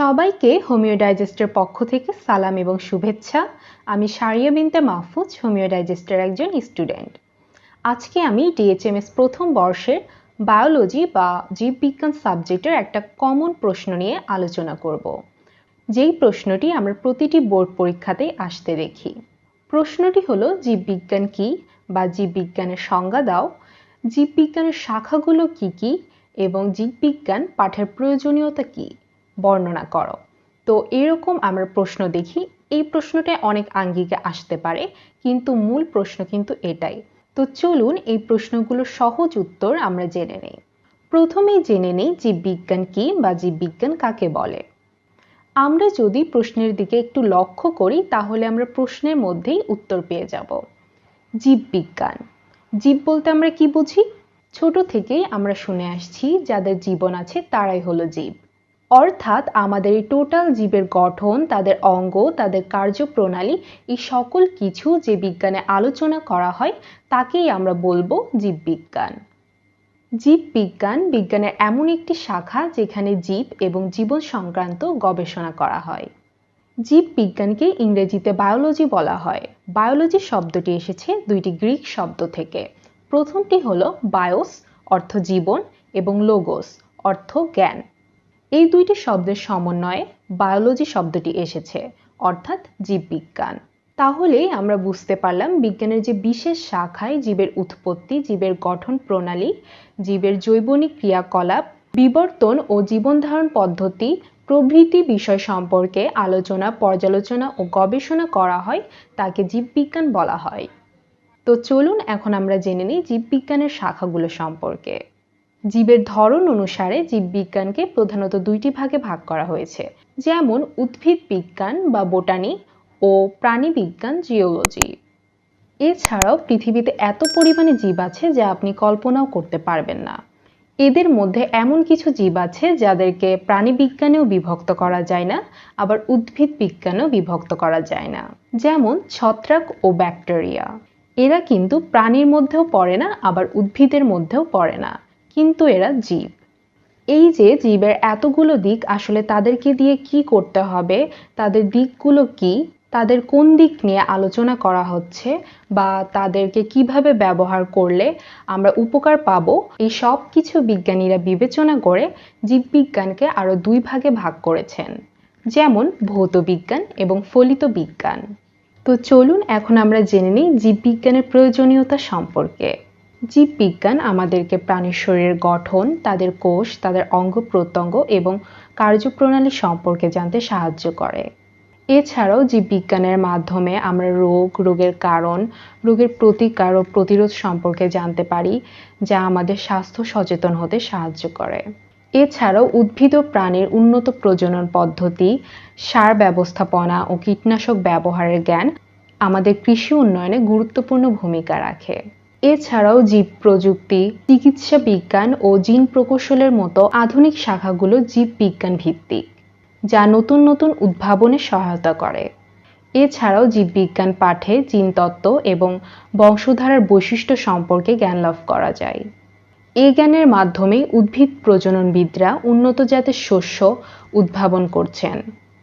সবাইকে হোমিও ডাইজেস্টের পক্ষ থেকে সালাম এবং শুভেচ্ছা। আমি সারিয়া বিনতে মাহফুজ হোমিও ডাইজেস্টের একজন স্টুডেন্ট। আজকে আমি ডিএচএমএস প্রথম বর্ষের বায়োলজি বা জীববিজ্ঞান সাবজেক্টের একটা কমন প্রশ্ন নিয়ে আলোচনা করব। যেই প্রশ্নটি আমরা প্রতিটি বোর্ড পরীক্ষাতেই আসতে দেখি। প্রশ্নটি হলো, জীববিজ্ঞান কি বা জীববিজ্ঞানের সংজ্ঞা দাও? জীববিজ্ঞানের শাখাগুলো কি কি এবং জীববিজ্ঞান পাঠের প্রয়োজনীয়তা কি? বর্ণনা করো। তো এরকম আমরা প্রশ্ন দেখি। এই প্রশ্নটা অনেক আঙ্গিকে আসতে পারে, কিন্তু মূল প্রশ্ন কিন্তু এটাই। তো চলুন এই প্রশ্নগুলোর সহজ উত্তর আমরা জেনে নেই। প্রথমেই জেনে নেই জীববিজ্ঞান কি বা জীববিজ্ঞান কাকে বলে। আমরা যদি প্রশ্নের দিকে একটু লক্ষ্য করি, তাহলে আমরা প্রশ্নের মধ্যেই উত্তর পেয়ে যাব। জীববিজ্ঞান। জীব বলতে আমরা কি বুঝি? ছোট থেকেই আমরা শুনে আসছি, যাদের জীবন আছে তারাই হলো জীব। অর্থাৎ আমাদের এই টোটাল জীবের গঠন, তাদের অঙ্গ, তাদের কার্যপ্রণালী, এই সকল কিছু যে বিজ্ঞানে আলোচনা করা হয়, তাকেই আমরা বলব জীববিজ্ঞান জীববিজ্ঞান বিজ্ঞানের এমন একটি শাখা যেখানে জীব এবং জীবন সংক্রান্ত গবেষণা করা হয়। জীববিজ্ঞানকে ইংরেজিতে বায়োলজি বলা হয়। বায়োলজি শব্দটি এসেছে দুইটি গ্রিক শব্দ থেকে। প্রথমটি হলো বায়োস অর্থ জীবন, এবং লোগোস অর্থ জ্ঞান। এই দুইটি শব্দের সমন্বয়ে বায়োলজি শব্দটি এসেছে, অর্থাৎ জীববিজ্ঞান। তাহলেই আমরা বুঝতে পারলাম বিজ্ঞানের যে বিশেষ শাখায় জীবের উৎপত্তি, জীবের গঠন প্রণালী, জীবের জৈবনিক ক্রিয়াকলাপ, বিবর্তন ও জীবনধারণ পদ্ধতি, প্রভৃতি বিষয় সম্পর্কে আলোচনা, পর্যালোচনা ও গবেষণা করা হয়, তাকে জীববিজ্ঞান বলা হয়। তো চলুন এখন আমরা জেনে নিই জীববিজ্ঞানের শাখাগুলো সম্পর্কে। জীবের ধরন অনুসারে জীববিজ্ঞানকে প্রধানত দুইটি ভাগে ভাগ করা হয়েছে, যেমন উদ্ভিদ বিজ্ঞান বা বোটানি ও প্রাণীবিজ্ঞান জিওলজি। এছাড়াও পৃথিবীতে এত পরিমাণে জীব আছে যা আপনি কল্পনাও করতে পারবেন না। এদের মধ্যে এমন কিছু জীব আছে যাদেরকে প্রাণীবিজ্ঞানেও বিভক্ত করা যায় না, আবার উদ্ভিদ বিজ্ঞানেও বিভক্ত করা যায় না, যেমন ছত্রাক ও ব্যাকটেরিয়া। এরা কিন্তু প্রাণীর মধ্যেও পড়ে না, আবার উদ্ভিদের মধ্যেও পড়ে না। কিন্তু এরা জীব। এই যে জীবের এতগুলো দিক, আসলে তাদেরকে দিয়ে কি করতে হবে? তাদের দিকগুলো কি? তাদের কোন দিক নিয়ে আলোচনা করা হচ্ছে? বা তাদেরকে কীভাবে ব্যবহার করলে আমরা উপকার পাব? এই সব কিছু বিজ্ঞানীরা বিবেচনা করে জীববিজ্ঞানকে আরও দুই ভাগে ভাগ করেছেন। যেমন ভৌত বিজ্ঞান এবং ফলিত বিজ্ঞান। তো চলুন এখন আমরা জেনে নিই জীববিজ্ঞানের প্রয়োজনীয়তা সম্পর্কে। জীববিজ্ঞান আমাদেরকে প্রাণীর শরীরের গঠন, তাদের কোষ, তাদের অঙ্গ প্রত্যঙ্গ এবং কার্যপ্রণালী সম্পর্কে জানতে সাহায্য করে। এছাড়াও জীববিজ্ঞানের মাধ্যমে আমরা রোগ, রোগের কারণ, রোগের প্রতিকার ও প্রতিরোধ সম্পর্কে জানতে পারি, যা আমাদের স্বাস্থ্য সচেতন হতে সাহায্য করে। এছাড়াও উদ্ভিদ ও প্রাণীর উন্নত প্রজনন পদ্ধতি, সার ব্যবস্থাপনা ও কীটনাশক ব্যবহারের জ্ঞান আমাদের কৃষি উন্নয়নে গুরুত্বপূর্ণ ভূমিকা রাখে। এছাড়াও জীব প্রযুক্তি, চিকিৎসা বিজ্ঞান ও জিন প্রকৌশলের মতো আধুনিক শাখাগুলো জীব বিজ্ঞান ভিত্তিক, যা নতুন নতুন উদ্ভাবনে সহায়তা করে। এছাড়াও জীববিজ্ঞান পাঠে জিনতত্ত্ব এবং বংশধারার বৈশিষ্ট্য সম্পর্কে জ্ঞান লাভ করা যায়। এই জ্ঞানের মাধ্যমে উদ্ভিদ প্রজননবিদরা উন্নত জাতের শস্য উদ্ভাবন করছেন।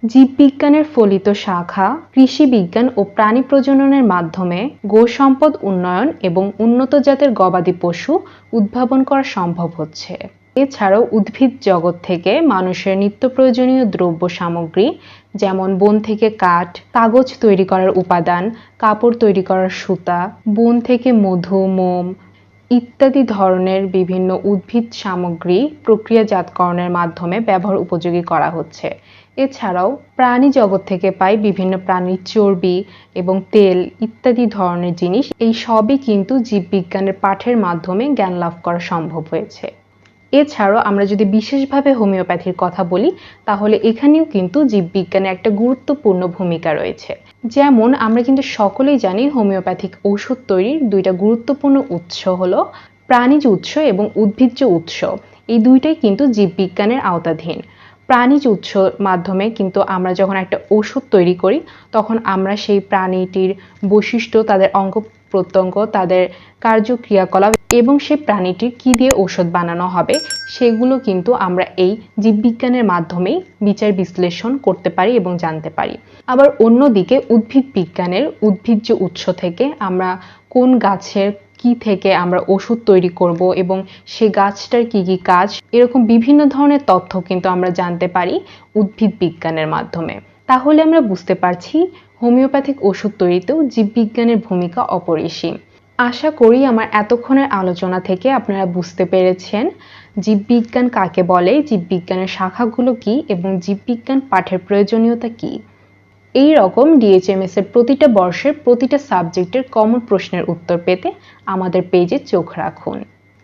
জীববিজ্ঞানের ফলিত শাখা কৃষি বিজ্ঞান ও প্রাণী প্রজননের মাধ্যমে গো সম্পদ উন্নয়ন এবং উন্নত জাতের গবাদি পশু উদ্ভাবন করা সম্ভব হচ্ছে। এছাড়াও উদ্ভিদ জগৎ থেকে মানুষের নিত্য প্রয়োজনীয় দ্রব্য সামগ্রী যেমন বন থেকে কাঠ, কাগজ তৈরি করার উপাদান, কাপড় তৈরি করার সুতা, বন থেকে মধু, মোম ইত্যাদি ধরনের বিভিন্ন উদ্ভিদ সামগ্রী প্রক্রিয়াজাতকরণের মাধ্যমে ব্যবহার উপযোগী করা হচ্ছে। এছাড়াও প্রাণী জগৎ থেকে পাই বিভিন্ন প্রাণীর চর্বি এবং তেল ইত্যাদি ধরনের জিনিস। এই সবই কিন্তু জীববিজ্ঞানের পাঠের মাধ্যমে জ্ঞান লাভ করা সম্ভব হয়েছে। এছাড়াও আমরা যদি বিশেষভাবে হোমিওপ্যাথির কথা বলি, তাহলে এখানেও কিন্তু জীববিজ্ঞানের একটা গুরুত্বপূর্ণ ভূমিকা রয়েছে। যেমন আমরা কিন্তু সকলেই জানি হোমিওপ্যাথিক ঔষধ তৈরির দুইটা গুরুত্বপূর্ণ উৎস হলো প্রাণীজ উৎস এবং উদ্ভিজ্জ উৎস। এই দুইটাই কিন্তু জীববিজ্ঞানের আওতাধীন। প্রাণীজ উৎস মাধ্যমে কিন্তু আমরা যখন একটা ওষুধ তৈরি করি, তখন আমরা সেই প্রাণীটির বৈশিষ্ট্য, তাদের অঙ্গ প্রত্যঙ্গ, তাদের কার্যক্রিয়াকলাপ এবং সে প্রাণীটির কি দিয়ে ঔষধ বানানো হবে, সেগুলো কিন্তু আমরা এই জীববিজ্ঞানের মাধ্যমেই বিচার বিশ্লেষণ করতে পারি এবং জানতে পারি। আবার অন্যদিকে উদ্ভিদ বিজ্ঞানের উদ্ভিজ্জ উৎস থেকে আমরা কোন গাছের কি থেকে আমরা ওষুধ তৈরি করব এবং সে গাছটার কি কি কাজ, এরকম বিভিন্ন ধরনের তথ্য কিন্তু আমরা জানতে পারি উদ্ভিদ বিজ্ঞানের মাধ্যমে। তাহলে আমরা বুঝতে পারছি, হোমিওপ্যাথিক ওষুধ তৈরিতেও জীববিজ্ঞানের ভূমিকা অপরিসীম। আশা করি আমার এতক্ষণের আলোচনা থেকে আপনারা বুঝতে পেরেছেন জীববিজ্ঞান কাকে বলে, জীববিজ্ঞানের শাখাগুলো কি এবং জীববিজ্ঞান পাঠের প্রয়োজনীয়তা কি? এই রকম ডিএচএমএস এর প্রতিটা বর্ষের প্রতিটা সাবজেক্টের কমন প্রশ্নের উত্তর পেতে আমাদের পেজে চোখ রাখুন।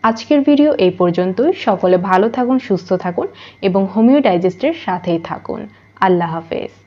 আজকের ভিডিও এই পর্যন্তই। সকলে ভালো থাকুন, সুস্থ থাকুন এবং হোমিও ডাইজেস্টের সাথেই থাকুন। আল্লাহ হাফেজ।